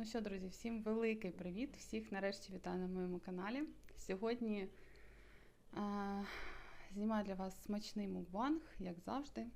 Ну що, друзі, всім великий привіт! Всіх нарешті вітаю на моєму каналі. Сьогодні е, знімаю для вас смачний мукбанг, як завжди.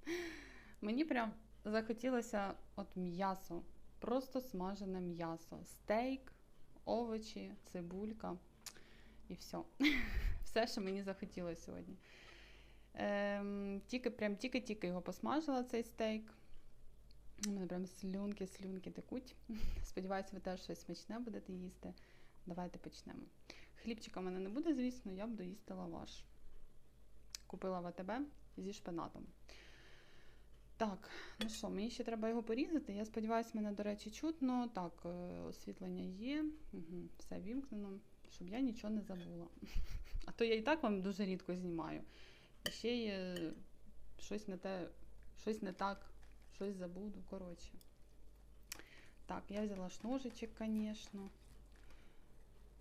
Мені прям захотілося от м'ясо, просто смажене м'ясо, стейк, овочі, цибулька і все. Все, що мені захотілося сьогодні. Ем, тільки, прям тільки-тільки його посмажила цей стейк. У мене прям слюнки, слюнки текуть. Сподіваюся, ви теж щось смачне будете їсти. Давайте почнемо. Хлібчика в мене не буде, звісно, я буду їсти лаваш. Купила в АТБ зі шпинатом. Так, ну що, мені ще треба його порізати. Я сподіваюся, мене, до речі, чутно. Так, е, освітлення є. Угу, все вімкнено, щоб я нічого не забула. А то я і так вам дуже рідко знімаю. І ще є щось не те, щось не так щось забуду, коротше. Так, я взяла ж ножичок, звісно.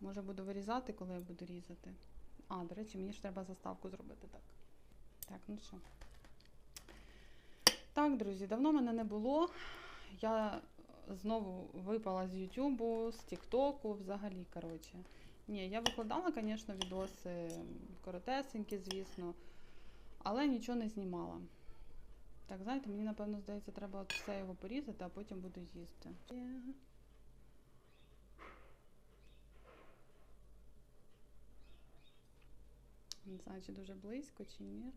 Може буду вирізати, коли я буду різати. А, до речі, мені ж треба заставку зробити так. Так, ну що. Так, друзі, давно мене не було. Я знову випала з Ютубу, з Тіктоку взагалі, коротше. Ні, я викладала, звісно, відоси коротесенькі, звісно, але нічого не знімала. Так, знаєте, мені, напевно, здається, треба от все його порізати, а потім буду їсти. Не знаю, чи дуже близько, чи ні.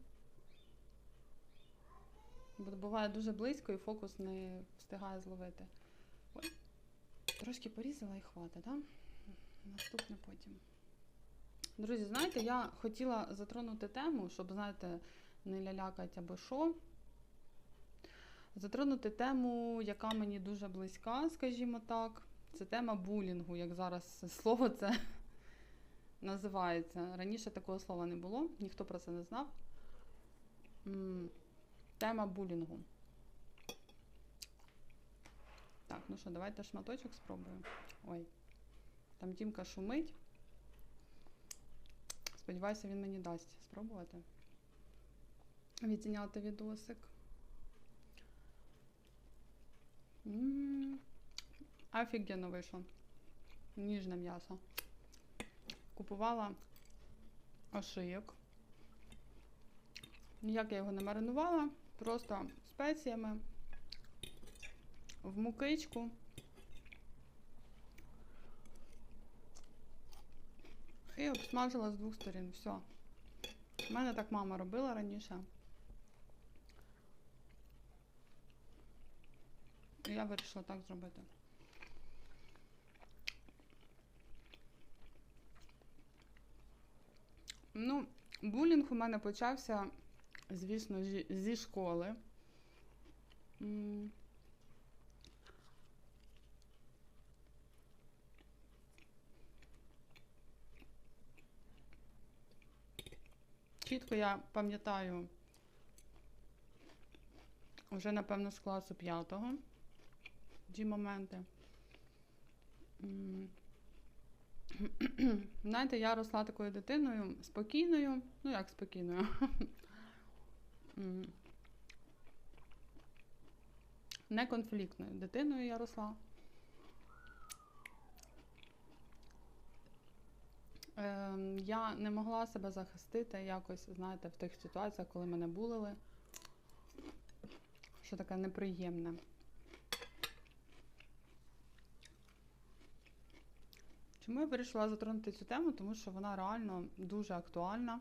Бо буває дуже близько і фокус не встигає зловити. Ой, трошки порізала і хватить, так? Наступне потім. Друзі, знаєте, я хотіла затронути тему, щоб, знаєте, не лялякать або що затронути тему, яка мені дуже близька, скажімо так. Це тема булінгу, як зараз слово це називається. Раніше такого слова не було, ніхто про це не знав. Тема булінгу. Так, ну що, давайте шматочок спробуємо. Ой, там Тімка шумить. Сподіваюся, він мені дасть спробувати. Відзняти відосик. М-м-м. Офігенно вийшло. Ніжне м'ясо. Купувала ошийок. Ніяк я його не маринувала, просто спеціями в мукичку. І обсмажила з двох сторін. Все. У мене так мама робила раніше. Я вирішила так зробити. Ну, булінг у мене почався, звісно, зі школи. Чітко я пам'ятаю вже, напевно, з класу п'ятого ті моменти. Знаєте, я росла такою дитиною спокійною, ну як спокійною. Неконфліктною дитиною я росла. Ем, я не могла себе захистити якось, знаєте, в тих ситуаціях, коли мене булили, що таке неприємне. Чому я вирішила затронути цю тему? Тому що вона реально дуже актуальна.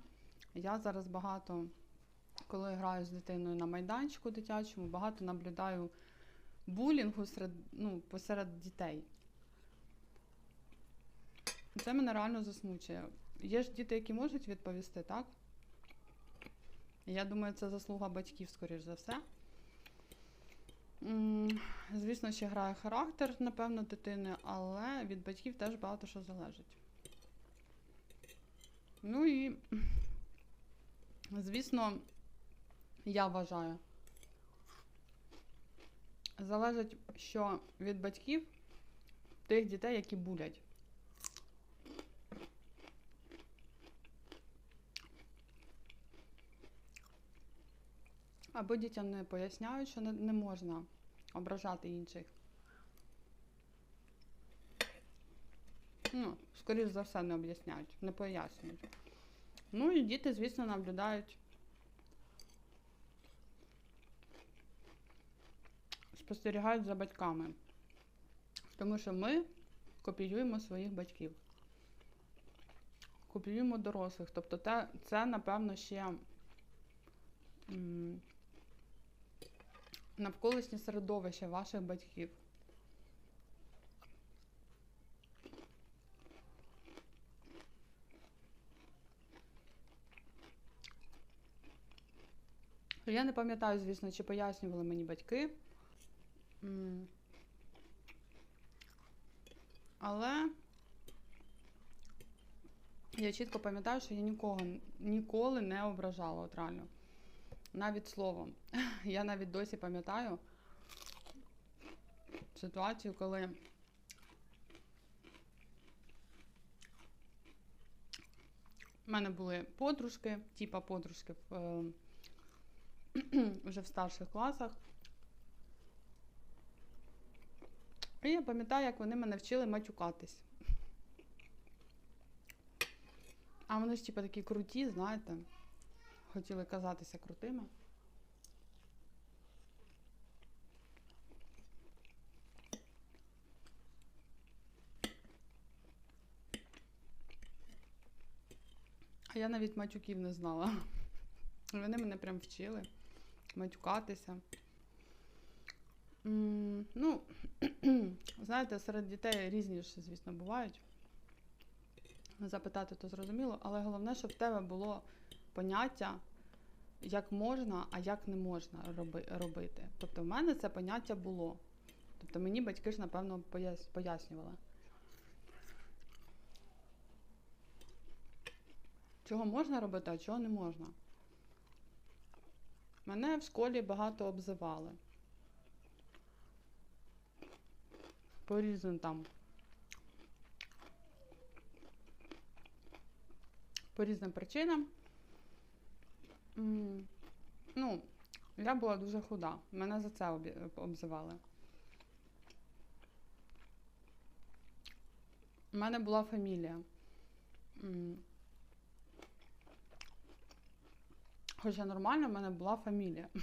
Я зараз багато, коли граю з дитиною на майданчику дитячому, багато наблюдаю булінгу серед, ну, посеред дітей. Це мене реально засмучує. Є ж діти, які можуть відповісти, так? Я думаю, це заслуга батьків, скоріш за все. Звісно, ще грає характер, напевно, дитини, але від батьків теж багато що залежить. Ну і, звісно, я вважаю, залежить, що від батьків тих дітей, які булять. Або дітям не поясняють, що не, можна ображати інших. Ну, скоріш за все, не об'ясняють, не пояснюють. Ну і діти, звісно, наблюдають. Спостерігають за батьками. Тому що ми копіюємо своїх батьків. Копіюємо дорослих. Тобто це, напевно, ще навколишнє середовище ваших батьків. Я не пам'ятаю, звісно, чи пояснювали мені батьки. Але я чітко пам'ятаю, що я нікого ніколи не ображала, от реально. Навіть словом. Я навіть досі пам'ятаю ситуацію, коли в мене були подружки, типа подружки в, е, вже в старших класах. І я пам'ятаю, як вони мене вчили матюкатись. А вони ж, типа, такі круті, знаєте, хотіли казатися крутими. А я навіть матюків не знала. Вони мене прям вчили матюкатися. Ну, знаєте, серед дітей різні ж, звісно, бувають. Запитати то зрозуміло, але головне, щоб в тебе було поняття, як можна, а як не можна робити. Тобто в мене це поняття було. Тобто мені батьки ж, напевно, пояснювали. Чого можна робити, а чого не можна. Мене в школі багато обзивали. По різним там. По різним причинам. Ну, я була дуже худа. Мене за це обзивали. У мене була фамілія. Хоча нормально в мене була фамілія.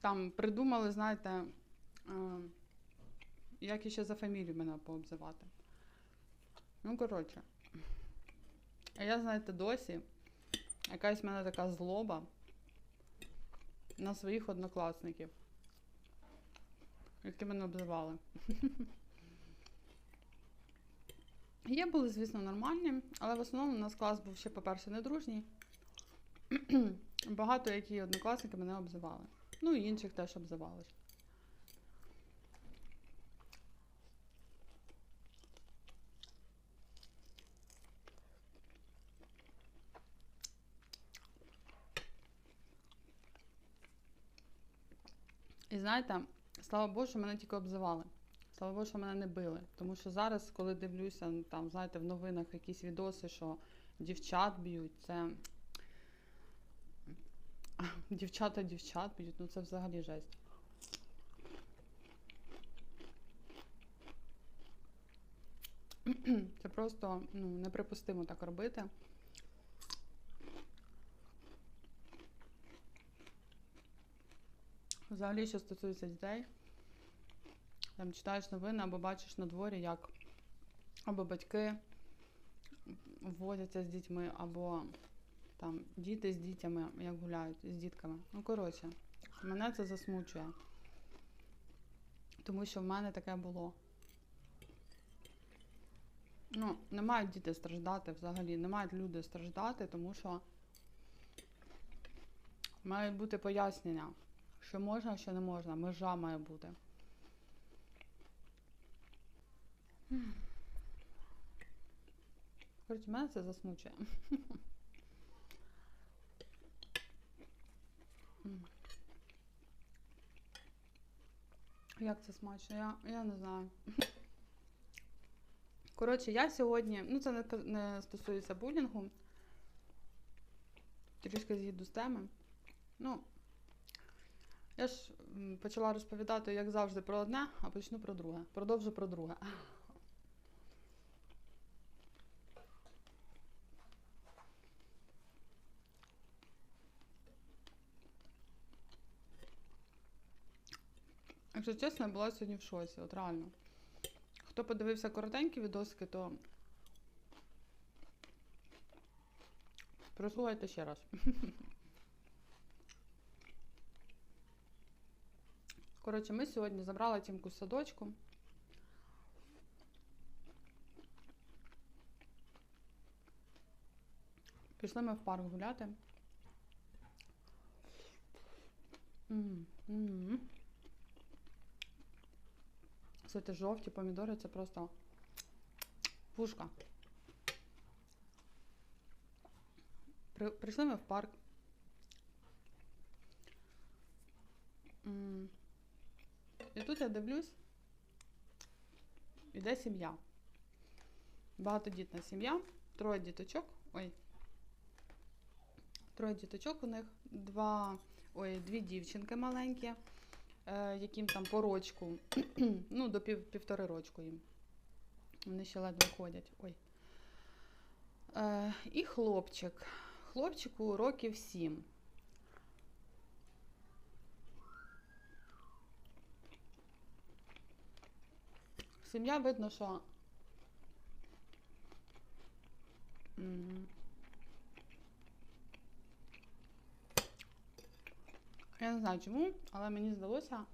Там придумали, знаєте, е, як іще за фамілію мене пообзивати. Ну, коротше. А я, знаєте, досі якась в мене така злоба на своїх однокласників, які мене обзивали. Є були, звісно, нормальні, але в основному у нас клас був ще, по-перше, недружній. Багато які однокласники мене обзивали. Ну і інших теж обзивали. Знаєте, слава Богу, що мене тільки обзивали. Слава Богу, що мене не били. Тому що зараз, коли дивлюся, ну, там, знаєте, в новинах якісь відоси, що дівчат б'ють, це. Дівчата дівчат б'ють, ну це взагалі жесть. Це просто ну, неприпустимо так робити. Взагалі, що стосується дітей, там читаєш новини або бачиш на дворі, як або батьки вводяться з дітьми, або там діти з дітями, як гуляють з дітками. Ну, коротше, мене це засмучує. Тому що в мене таке було. Ну, не мають діти страждати взагалі, не мають люди страждати, тому що мають бути пояснення, що можна, що не можна. Межа має бути. Коротше, мене це засмучує. Як це смачно? Я, я не знаю. Коротше, я сьогодні, ну це не, не стосується булінгу. Трішки з'їду з теми. Ну, я ж почала розповідати, як завжди, про одне, а почну про друге. Продовжу про друге. Якщо чесно, я була сьогодні в шоці, от реально. Хто подивився коротенькі відосики, то прослухайте ще раз. Коротше, ми сьогодні забрали тімку з садочку. Пішли ми в парк гуляти. М, м. Кстати, жовті помідори це просто пушка. При, прийшли ми в парк. М. І тут я дивлюсь, іде сім'я. Багатодітна сім'я, троє діточок. Ой. Троє діточок у них, два, ой, дві дівчинки маленькі, е, яким там по рочку, ну, до пів, півтори рочку їм. Вони ще ледве ходять. Ой. Е, і хлопчик. Хлопчику років сім. Сім'я видно, що. Я не знаю чому, але мені здалося,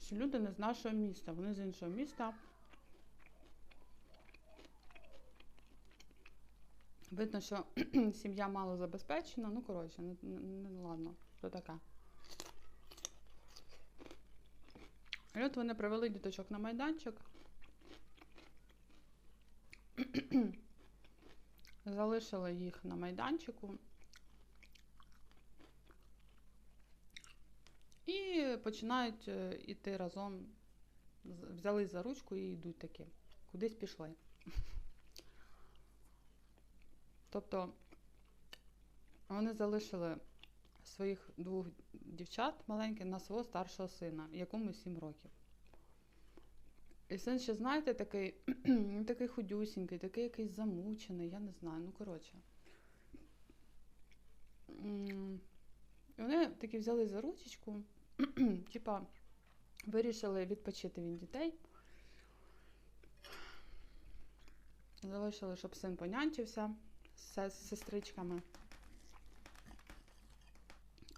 що люди не з нашого міста, вони з іншого міста. Видно, що сім'я мало забезпечена. Ну, коротше, не, не, не ладно, то таке. І от вони привели діточок на майданчик. Залишили їх на майданчику. І починають е, іти разом. Взяли за ручку і йдуть таки. Кудись пішли. Тобто вони залишили своїх двох дівчат маленьких на свого старшого сина, якому 7 років. І син ще, знаєте, такий, він такий худюсінький, такий якийсь замучений, я не знаю, ну коротше. І вони такі взяли за ручечку, типа вирішили відпочити від дітей. Залишили, щоб син понянчився з сестричками.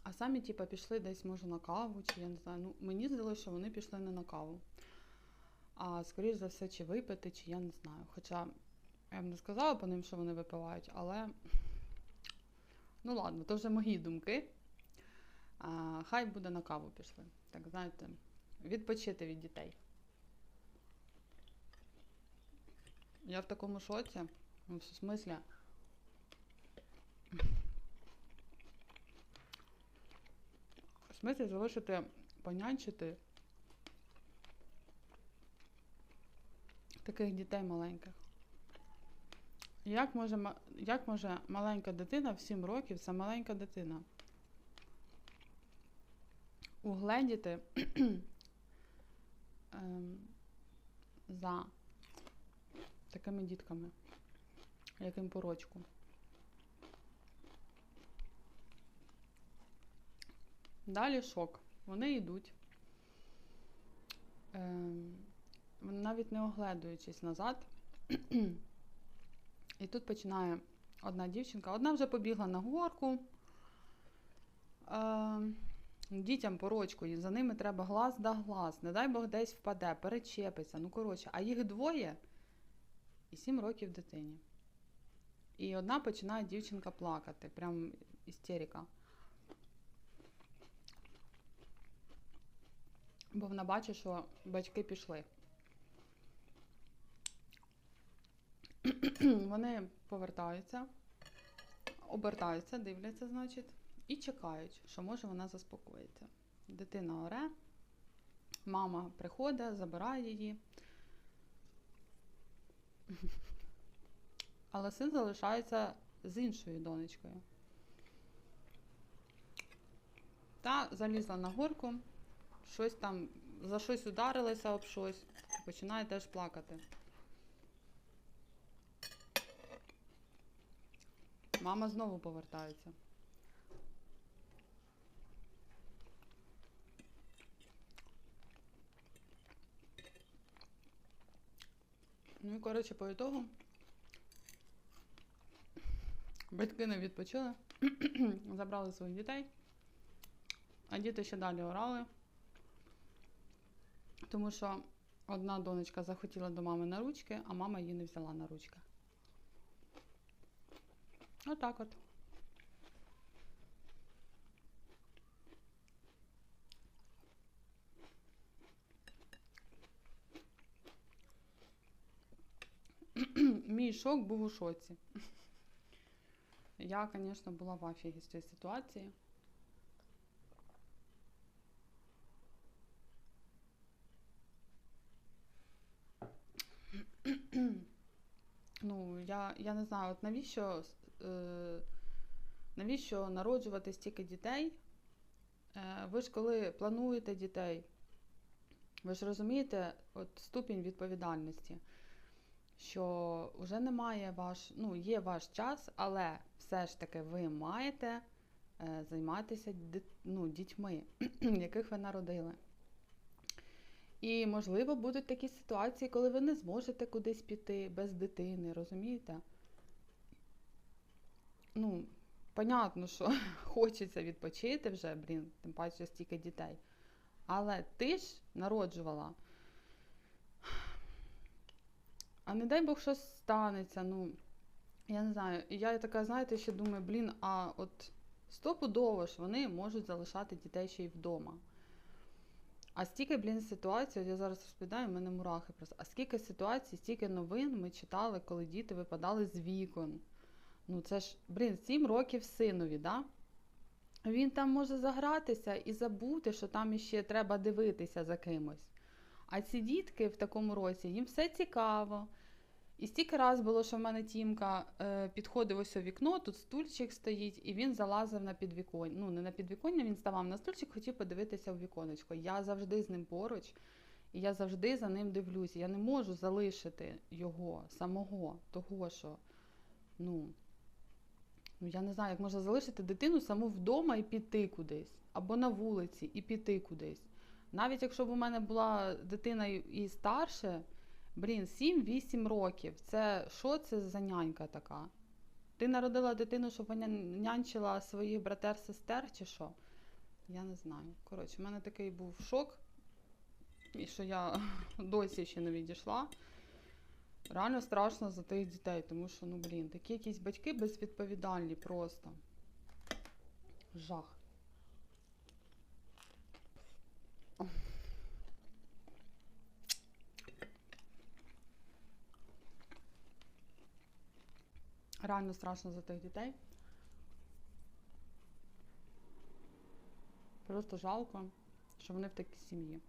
А самі, типа, пішли десь, може, на каву, чи я не знаю. Ну, мені здалося, що вони пішли не на каву. А скоріш за все, чи випити, чи я не знаю. Хоча я б не сказала по ним, що вони випивають, але ну ладно, то вже мої думки. А, хай буде на каву пішли. Так, знаєте, відпочити від дітей. Я в такому шоці. Ну, В смислі. Смислі залишити понянчити таких дітей маленьких. Як може, як може маленька дитина в 7 років, це маленька дитина, угледіти ем, за такими дітками, яким по рочку. Далі шок. Вони йдуть. Ем, навіть не оглядуючись назад. І тут починає одна дівчинка. Одна вже побігла на горку. Ем, дітям по рочку, і за ними треба глаз да глаз. Не дай Бог десь впаде, перечепиться. Ну, коротше, а їх двоє і сім років дитині. І одна починає дівчинка плакати. Прям істерика. Бо вона бачить, що батьки пішли. Вони повертаються, обертаються, дивляться, значить, і чекають, що може вона заспокоїться. Дитина оре, мама приходить, забирає її. Але син залишається з іншою донечкою. Та залізла на горку, щось там, за щось ударилася об щось, і починає теж плакати. Мама знову повертається. Ну і коротше, по ітогу батьки не відпочили, забрали своїх дітей, а діти ще далі орали, тому що одна донечка захотіла до мами на ручки, а мама її не взяла на ручки. Отак от. Мій шок був у шоці. Я, звісно, була в афігі з цієї ситуації. Ну, я, я не знаю, от навіщо, е, навіщо народжувати стільки дітей? Е, ви ж коли плануєте дітей, ви ж розумієте от ступінь відповідальності, що вже немає ваш, ну, є ваш час, але все ж таки ви маєте е, займатися ну, дітьми, яких ви народили. І, можливо, будуть такі ситуації, коли ви не зможете кудись піти без дитини, розумієте? Ну, понятно, що хочеться відпочити вже, блін, тим паче стільки дітей. Але ти ж народжувала. А не дай Бог щось станеться, ну, я не знаю. Я така, знаєте, ще думаю, блін, а от стопудово ж вони можуть залишати дітей ще й вдома. А стільки, блін, ситуацій, от я зараз розповідаю, в мене мурахи просто. А скільки ситуацій, стільки новин ми читали, коли діти випадали з вікон. Ну це ж, блін, 7 років синові, да? Він там може загратися і забути, що там іще треба дивитися за кимось. А ці дітки в такому році, їм все цікаво. І стільки раз було, що в мене Тімка е, підходив ось у вікно, тут стульчик стоїть, і він залазив на підвіконня. Ну, не на підвіконня, він ставав на стульчик, хотів подивитися в віконечко. Я завжди з ним поруч, і я завжди за ним дивлюся. Я не можу залишити його самого, того, що, ну, ну я не знаю, як можна залишити дитину саму вдома і піти кудись, або на вулиці і піти кудись. Навіть якщо б у мене була дитина і старше. Блін, 7-8 років. Це що це за нянька така? Ти народила дитину, щоб вона нянчила своїх братер-сестер, чи що? Я не знаю. Коротше, в мене такий був шок, і що я досі ще не відійшла. Реально страшно за тих дітей, тому що, ну, блін, такі якісь батьки безвідповідальні просто. Жах. Реально страшно за тих дітей. Просто жалко, що вони в такій сім'ї.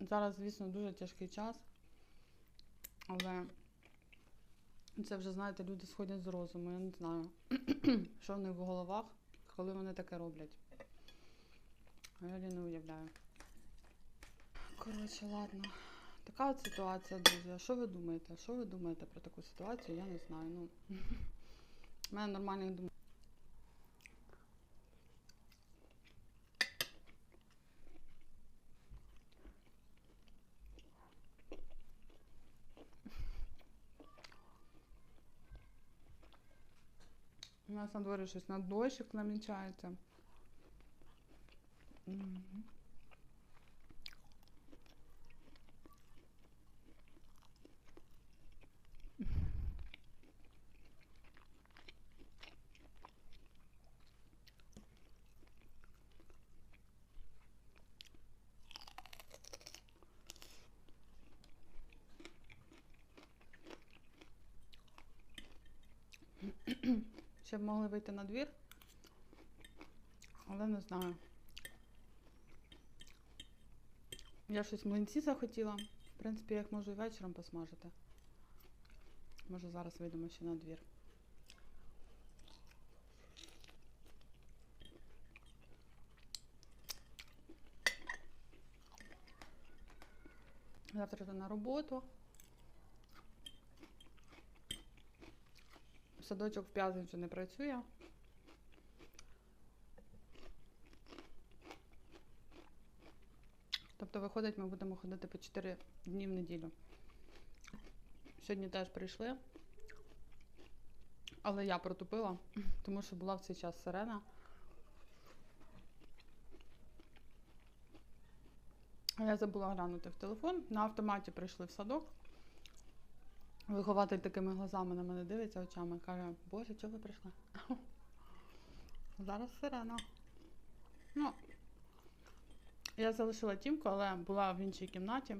Зараз, звісно, дуже тяжкий час, але це вже, знаєте, люди сходять з розуму, я не знаю, що в них в головах, коли вони таке роблять. Я не уявляю. Коротше, ладно. Така от ситуація, друзі. А що ви думаєте? Що ви думаєте про таку ситуацію? Я не знаю. Ну, У мене нормальних думок. Нас на дворі щось на дощик намічається. Ще б могли вийти на двір, але не знаю. Я щось млинці захотіла. В принципі, я їх можу і вечором посмажити. Може, зараз вийдемо ще на двір. Завтра то на роботу. Садочок в п'ятницю не працює. Тобто, виходить, ми будемо ходити по 4 дні в неділю. Сьогодні теж прийшли, але я протупила, тому що була в цей час сирена. Я забула глянути в телефон. На автоматі прийшли в садок. Вихователь такими глазами на мене дивиться очами. Каже, Боже, чого ви прийшли? Зараз сирена. Ну, я залишила тімку, але була в іншій кімнаті.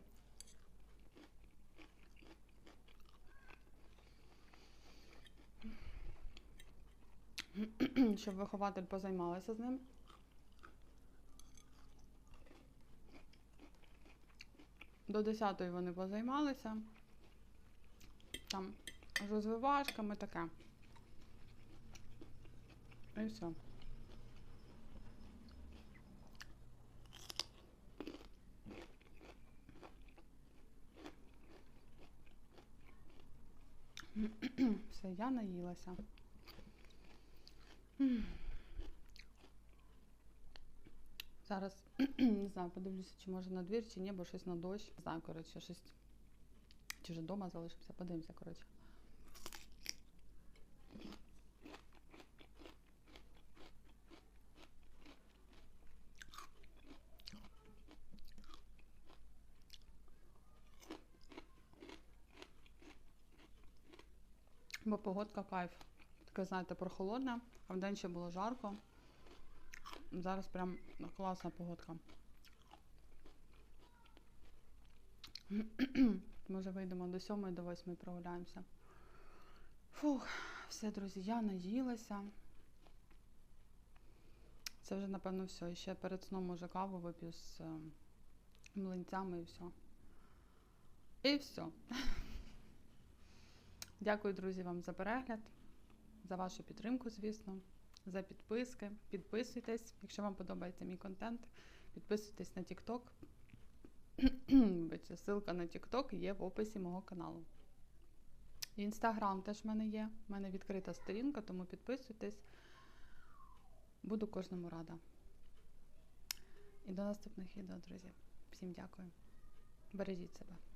Щоб вихователь позаймалася з ним. До 10-ї вони позаймалися. Там розвивашками таке. І все. Все, я наїлася. Зараз не знаю, подивлюся, чи може на двір, чи ні, бо щось на дощ. Не знаю, коротше, щось. Чи вже вдома залишимося, подивимося, коротше. Бо погодка кайф. Таке, знаєте, прохолодна, а вдень ще було жарко. Зараз прям класна погодка. Може вийдемо до 7 до 8 прогуляємося. Фух, все, друзі, я наїлася. Це вже, напевно, все. І ще перед сном може каву вип'ю з е, млинцями і все. І все. Дякую, друзі, вам за перегляд, за вашу підтримку, звісно, за підписки. Підписуйтесь, якщо вам подобається мій контент. Підписуйтесь на TikTok. Ссылка на TikTok є в описі мого каналу. Інстаграм теж в мене є. У мене відкрита сторінка, тому підписуйтесь. Буду кожному рада. І до наступних відео, друзі. Всім дякую. Бережіть себе.